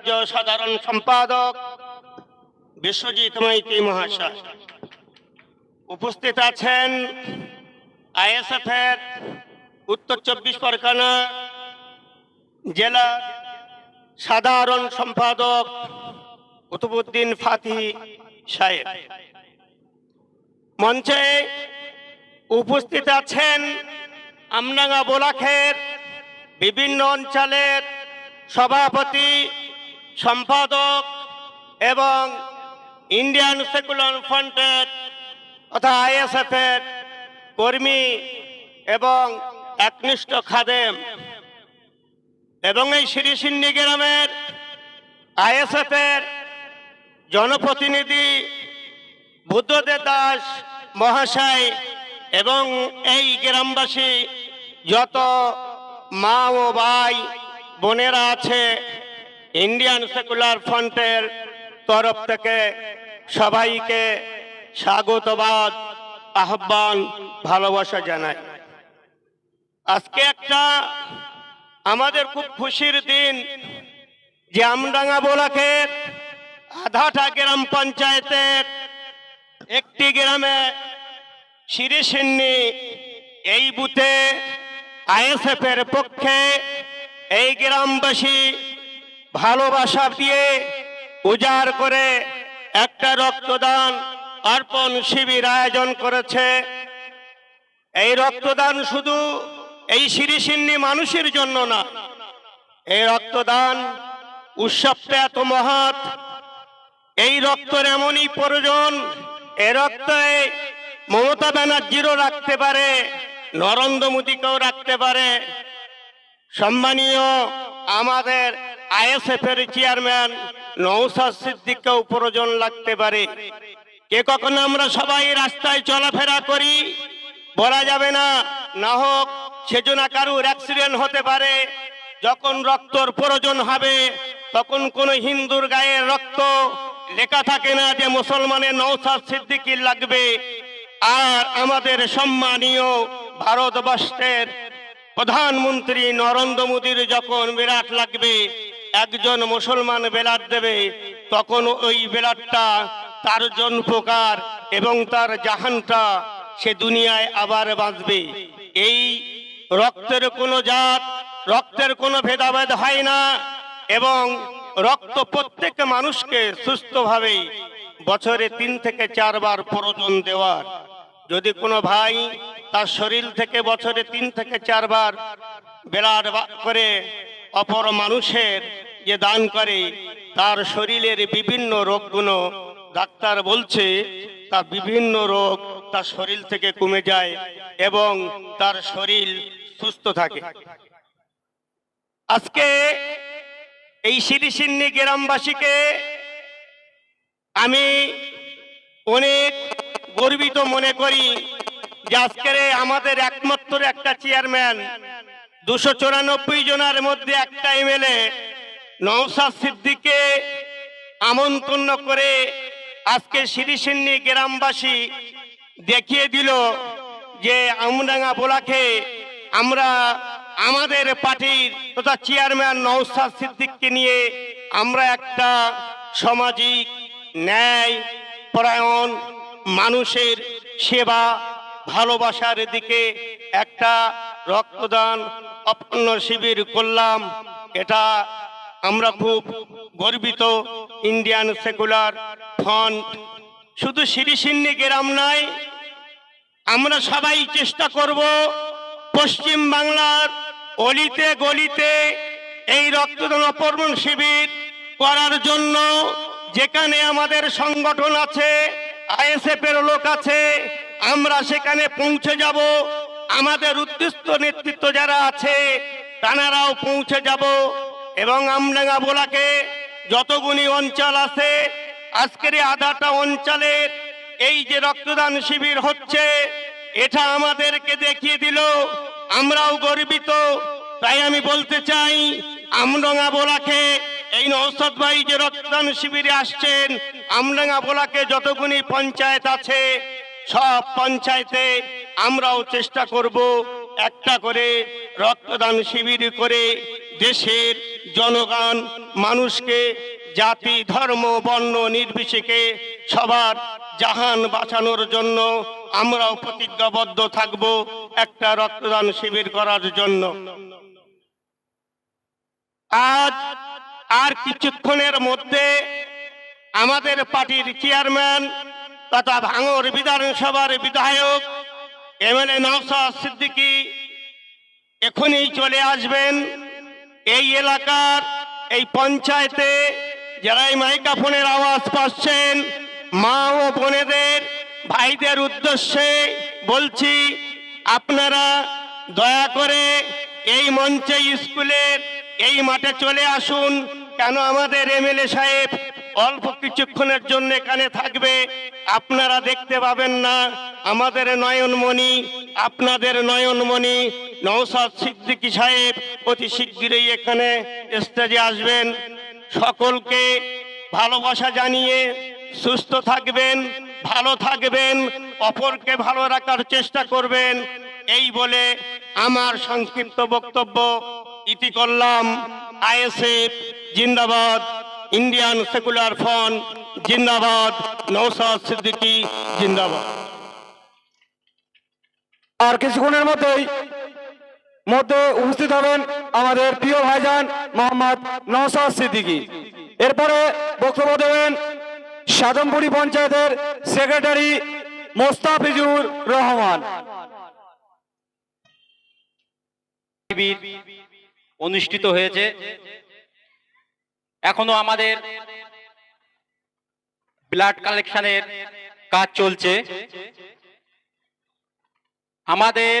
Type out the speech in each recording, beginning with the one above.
রাজ্য সাধারণ সম্পাদক বিশ্বজিৎ মাইতি মহাশয়। উপস্থিত আছেন আইএসএফ এর উত্তর চব্বিশ পরগনা জেলা সাধারণ সম্পাদক কুতুবুদ্দিন ফাতি সাহেব। মঞ্চে উপস্থিত আছেন আমডাঙ্গা বোলাখের বিভিন্ন অঞ্চলের সভাপতি সম্পাদক এবং ইন্ডিয়ান সেকুলার ফ্রন্টের তথা আইএসএফ এর কর্মী এবং একনিষ্ঠ খাদেম এবং এই শ্রীসিন্নি গ্রামের আইএসএফ এর জনপ্রতিনিধি বুদ্ধদেব দাস মহাশয় এবং এই গ্রামবাসী যত মা ও ভাই বোনেরা আছে ইন্ডিয়ান সেকুলার ফ্রন্টের তরফ থেকে সবাইকে স্বাগতবাদ আহ্বান, ভালোবাসা জানাই। আজকে একটা আমাদের খুব খুশির দিন যে আমডাঙ্গা বোলাকের আধাটা গ্রাম পঞ্চায়েতের একটি গ্রামে শিরিসিন্নি এই বুথে আইএসএফ এর পক্ষে এই গ্রামবাসী ভালোবাসা দিয়ে উজাড় করে একটা রক্তদান অর্পণ শিবির আয়োজন করেছে। এই রক্তদান শুধু এই শিরিসিন্নি মানুষের জন্য না, এই রক্তদান উৎসবটা এত মহৎ, এই রক্তের এমনই প্রয়োজন, এ রক্তে মমতা ব্যানার্জিরও রাখতে পারে, নরেন্দ্র মোদীকেও রাখতে পারে। সম্মানীয় আমাদের আইএসএফ এর চেয়ারম্যান নৌসাদ সিদ্দিককেও প্রয়োজন লাগতে পারে। কে কখনো আমরা সবাই রাস্তায় চলাফেরা করি? বলা যাবে না। না হোক, সেজন্য কারুর অ্যাক্সিডেন্ট হতে পারে। যখন রক্তর প্রয়োজন হবে, তখন কোন হিন্দুর গায়ে রক্ত লেখা থাকে না যে মুসলমানের নৌসাদ সিদ্দিকির লাগবে। আর আমাদের সম্মানীয় ভারতবর্ষের প্রধানমন্ত্রী নরেন্দ্র মোদীর যখন বিরাট লাগবে একজন মুসলমান বেলাট দেবে, তখন ওই বেলাটটা তার জন প্রকার এবং তার জাহানটা সে দুনিয়ায় আবার বাঁচবে। এই রক্তের কোনো জাত, রক্তের কোনো ভেদাভেদ হয় না এবং রক্ত প্রত্যেক মানুষকে সুস্থভাবে বছরে তিন থেকে চারবার প্রয়োজন দেওয়ার। যদি কোনো ভাই তার শরীর থেকে বছরে তিন থেকে চারবার বেলার করে অপর মানুষের যে দান করে, তার শরীরের বিভিন্ন রোগগুলো ডাক্তার বলছে তার বিভিন্ন রোগ তার শরীর থেকে কমে যায় এবং তার শরীর সুস্থ থাকে। আজকে এই সিরিসিন্নি গ্রামবাসীকে আমি অনেক গর্বিত মনে করি যে আজকের আমাদের একমাত্র একটা চেয়ারম্যান দুশো চুরানব্বই জনের মধ্যে একটা এমএলএ নৌসাদ সিদ্দিককে আমন্ত্রণ করে আজকে সিরিসিন্নি গ্রামবাসী দেখিয়ে দিল যে আমডাঙ্গা বোলাকে আমরা আমাদের পার্টির তথা চেয়ারম্যান নৌসাদ সিদ্দিককে নিয়ে আমরা একটা সামাজিক ন্যায় পরায়ণ মানুষের সেবা ভালোবাসার দিকে একটা রক্তদান অপন্ন শিবির করলাম। এটা আমরা খুব গর্বিত ইন্ডিয়ান সেকুলার ফ্রন্ট। শুধু সিরিসিন্নি গ্রাম নয়, আমরা সবাই চেষ্টা করব পশ্চিম বাংলার অলিতে গলিতে এই রক্তদান অপর্বণ শিবির করার জন্য। যেখানে আমাদের সংগঠন আছে আইএসএফ এর লোক আছে, আমরা সেখানে পৌঁছে যাব। আমাদের উদ্দিষ্ট নেতৃত্ব যারা আছে, তানারাও পৌঁছে যাব। এবং আমডাঙ্গা বোলাকে যতগুনি অঞ্চল আছে, আজকের আধাটা অঞ্চলের এই যে রক্তদান শিবির হচ্ছে, এটা আমাদেরকে দেখিয়ে দিল। আমরাও গর্বিত। তাই আমি বলতে চাই, আমডাঙ্গা বোলাকে এই নৌসদ ভাই যে রক্তদান শিবিরে আসছেন, আমডাঙ্গা বোলাকে যতগুনি পঞ্চায়েত আছে সব পঞ্চায়েতে আমরাও চেষ্টা করব একটা করে রক্তদান শিবির করে দেশের জনগণ, মানুষকে, জাতি, ধর্ম, বর্ণ, নির্বিশেষে সবার জাহান বাঁচানোর জন্য আমরাও প্রতিজ্ঞাবদ্ধ থাকব একটা রক্তদান শিবির করার জন্য। আজ আর কিছুক্ষণের মধ্যে আমাদের পার্টির চেয়ারম্যান তথা ভাঙর বিধানসভার বিধায়ক এমএলএ নওসাদ সিদ্দিকী এখনই চলে আসবেন। এই এলাকার, এই পঞ্চায়েতে যারা এই মাইক্রোফোনের আওয়াজ পাচ্ছেন, মা ও বোনেদের, ভাইদের উদ্দেশ্যে বলছি, আপনারা দয়া করে এই মঞ্চে স্কুলের এই মাঠে চলে আসুন। কেন আমাদের এমএলএ সাহেব অল্প কিছুক্ষণের জন্য এখানে থাকবে। আপনারা দেখতে পাবেন না, আমাদের নয়নমণি, আপনাদের নয়নমণি নওসাদ সিদ্দিকি সাহেব অতি শীঘ্রই এখানে স্টেজে আসবেন। সকলকে ভালোবাসা জানিয়ে সুস্থ থাকবেন, ভালো থাকবেন, অপরকে ভালো রাখার চেষ্টা করবেন। এই বলে আমার সংক্ষিপ্ত বক্তব্য ইতি করলাম। আইএসএফ জিন্দাবাদ। ইন্ডিয়ান সেকুলার ফ্রন্ট জিন্দাবাদ নৌসাদ সিদ্দিকী জিন্দাবাদ আর কিছুক্ষণের মধ্যেই মধ্যে উপস্থিত হবেন আমাদের প্রিয় ভাইজান মোহাম্মদ নওসাদ সিদ্দিকী। এরপরে বক্তব্য দেবেন সাদমপুরি পঞ্চায়েতের সেক্রেটারি মোস্তাফিজুর রহমান। অনুষ্ঠিত হয়েছে। এখনও আমাদের ব্লাড কালেকশনের কাজ চলছে। আমাদের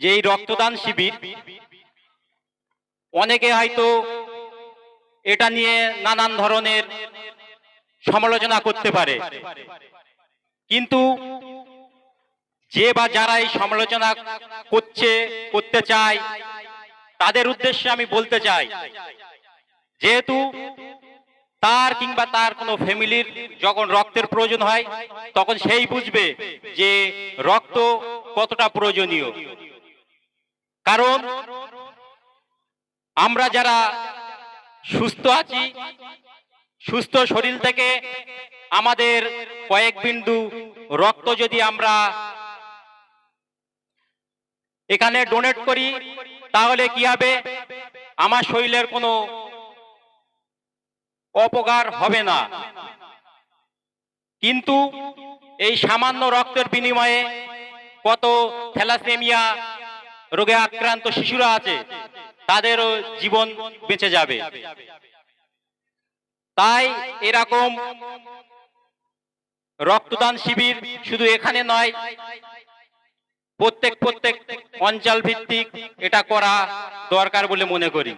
যেই রক্তদান শিবির, অনেকে হয়তো এটা নিয়ে নানান ধরনের সমালোচনা করতে পারে। কিন্তু যে বা যারা এই সমালোচনা করছে, করতে চায় তাদের উদ্দেশ্যে আমি বলতে চাই, যেহেতু তার কিংবা তার কোনো ফ্যামিলির যখন রক্তের প্রয়োজন হয়, তখন সেই বুঝবে যে রক্ত কতটা প্রয়োজনীয়। কারণ আমরা যারা সুস্থ আছি, সুস্থ শরীর থেকে আমাদের কয়েক বিন্দু রক্ত যদি আমরা এখানে ডোনেট করি তাহলে কি হবে? আমার শরীরের কোনো অপকার হবে না। কিন্তু এই সামান্য রক্তের বিনিময়ে কত থ্যালাসেমিয়া রোগে আক্রান্ত শিশুরা আছে, তাদেরও জীবন বেঁচে যাবে। তাই এরকম রক্তদান শিবির শুধু এখানে নয় প্রত্যেক প্রত্যেক অঞ্চল ভিত্তিক এটা করা দরকার বলে মনে করি।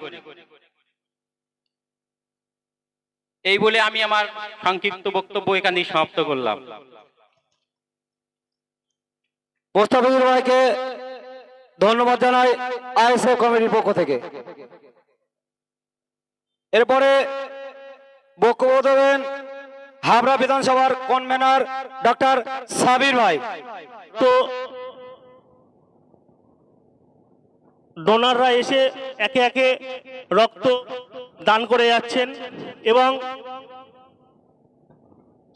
এই বলে আমি আমার সংক্ষিপ্ত বক্তব্য এখানেই সমাপ্ত করলাম। মোস্তাফিজুর ভাইকে ধন্যবাদ জানাই আইএসএফ কমিটির পক্ষ থেকে। এরপরে বক্তব্য দেবেন হাবড়া বিধানসভার কনভেনার ডক্টর সাবির ভাই। তো ডোনাররা এসে একে একে রক্ত দান করে যাচ্ছেন এবং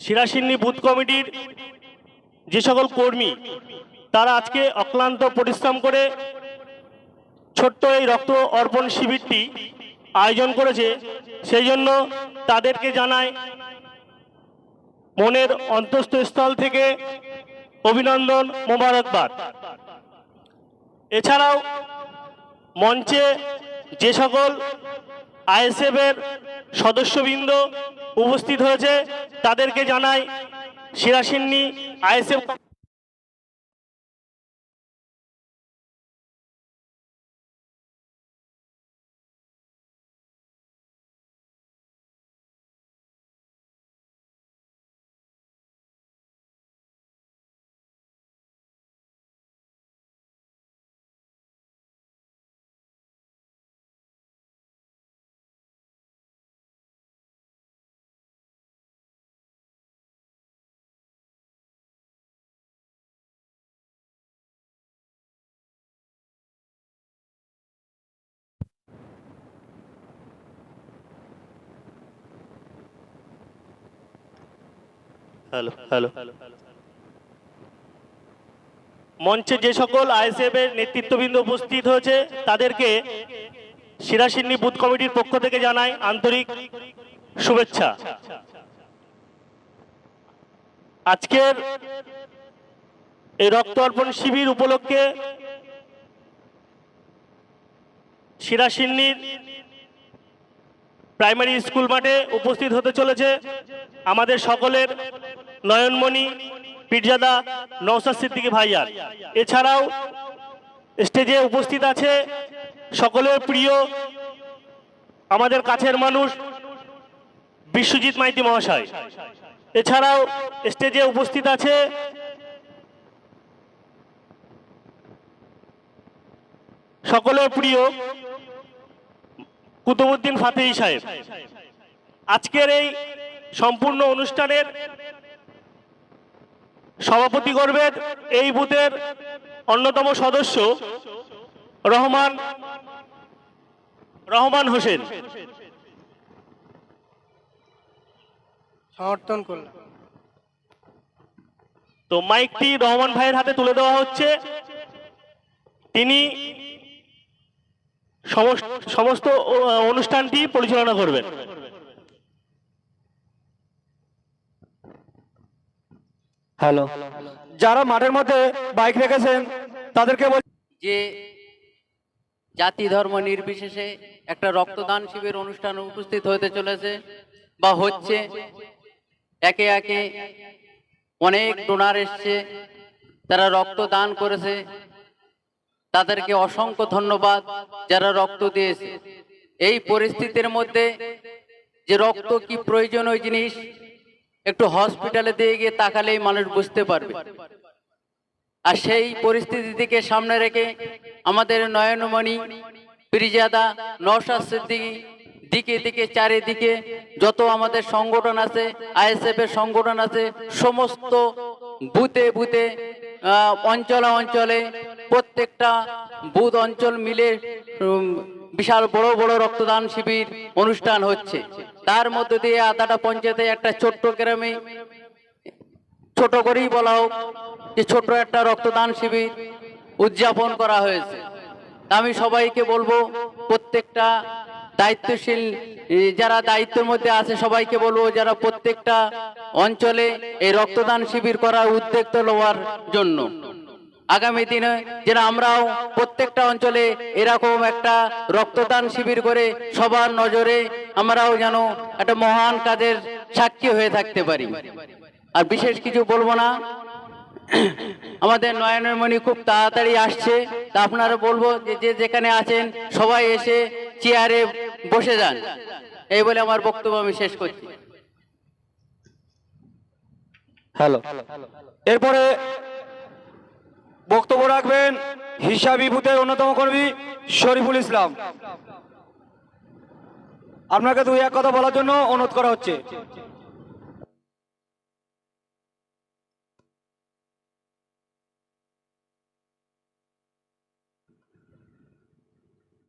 সিরাসিন্নি বুথ কমিটির যে সকল কর্মী, তারা আজকে অক্লান্ত পরিশ্রম করে ছোট্ট এই রক্ত অর্পণ শিবিরটি আয়োজন করেছে। সেই জন্য তাদেরকে জানায় মনের অন্তস্থস্থল থেকে অভিনন্দন মোবারকবাদ। এছাড়াও মঞ্চে যে সকল আইএসএফের সদস্যবৃন্দ উপস্থিত হয়েছে তাদেরকে জানাই সিরাসিন্নি আইএসএফ হ্যালো হ্যালো। মঞ্চে যে সকল আইএসএফ এর নেতৃত্ববৃন্দ উপস্থিত হয়েছে, তাদেরকে সিরাসিন্নি বুথ কমিটির পক্ষ থেকে জানাই আন্তরিক শুভেচ্ছা। আজকের এই রক্ত অর্পণ শিবির উপলক্ষে সিরাসিন্নির প্রাইমারি স্কুল মাঠে উপস্থিত হতে চলেছে আমাদের সকলের নয়নমণি, পীরজাদা নৌসাদ সিদ্দিকী ভাইয়ার। এছাড়াও স্টেজে উপস্থিত আছে সকলের প্রিয়, আমাদের কাছের মানুষ বিশ্বজিৎ মাইতি মহাশয়। এছাড়াও স্টেজে উপস্থিত আছে সকলের প্রিয় কুতুবুদ্দিন ফাতেহি সাহেব। আজকের এই সম্পূর্ণ অনুষ্ঠানের সভাপতি করবেন এই বুথের অন্যতম সদস্য রহমান রহমান হোসেন। সমর্থন করলাম। তো মাইকটি রহমান ভাইয়ের হাতে তুলে দেওয়া হচ্ছে। তিনি সমস- সমস্ত অনুষ্ঠানটি পরিচালনা করবেন। হ্যালো। যারা মাঠের মধ্যে বাইক রেখেছেন, তাদেরকে বল যে জাতি ধর্ম নির্বিশেষে একটা রক্তদান শিবির অনুষ্ঠানে উপস্থিত হতে চলেছে বা হচ্ছে, একে একে অনেক ডোনার এসছে, তারা রক্তদান করেছে। তাদেরকে অসংখ্য ধন্যবাদ যারা রক্ত দিয়েছে। এই পরিস্থিতির মধ্যে যে রক্ত কি প্রয়োজনীয় জিনিস একটু হসপিটালে দিয়ে গিয়ে তাকালেই মানুষ বুঝতে পারবে। আর সেই পরিস্থিতি থেকে সামনে রেখে আমাদের নয়নমণি, পিরিজাদা, নওশাদ দিকে দিকে, চারিদিকে যত আমাদের সংগঠন আছে, আইএসএফ এর সংগঠন আছে, সমস্ত বুথে বুথে অঞ্চলে অঞ্চলে প্রত্যেকটা বুথ অঞ্চল মিলে বিশাল বড় বড় রক্তদান শিবির অনুষ্ঠান হচ্ছে। তার মধ্যে দিয়ে আদাটা পঞ্চায়েতে একটা ছোট্ট গ্রামে, ছোট করেই বলা হোক যে ছোট একটা রক্তদান শিবির উদযাপন করা হয়েছে। আমি সবাইকে বলব, প্রত্যেকটা দায়িত্বশীল যারা দায়িত্বের মধ্যে আছে, সবাইকে বলব যারা প্রত্যেকটা অঞ্চলে এই রক্তদান শিবির করার উদ্যোগ লওয়ার জন্য। আগামী দিনে যেন আমরাও প্রত্যেকটা অঞ্চলে এরকম একটা রক্তদান শিবির করে সবার নজরে আমরাও যেন একটা মহান কাজের সাক্ষী হয়ে থাকতে পারি। আর বিশেষ কিছু বলব না। আমাদের নয়নের মণি খুব তাড়াতাড়ি আসছে। তা আপনারা বলব যে যেখানে আছেন, সবাই এসে চেয়ারে বসে যান। এই বলে আমার বক্তব্য আমি শেষ করছি। হ্যালো। এরপরে বক্তব্য রাখবেন হিসাবি বুথের অন্যতম কর্মী শরীফুল ইসলাম। আপনাকে দুই এক কথা বলার জন্য অনুরোধ করা হচ্ছে।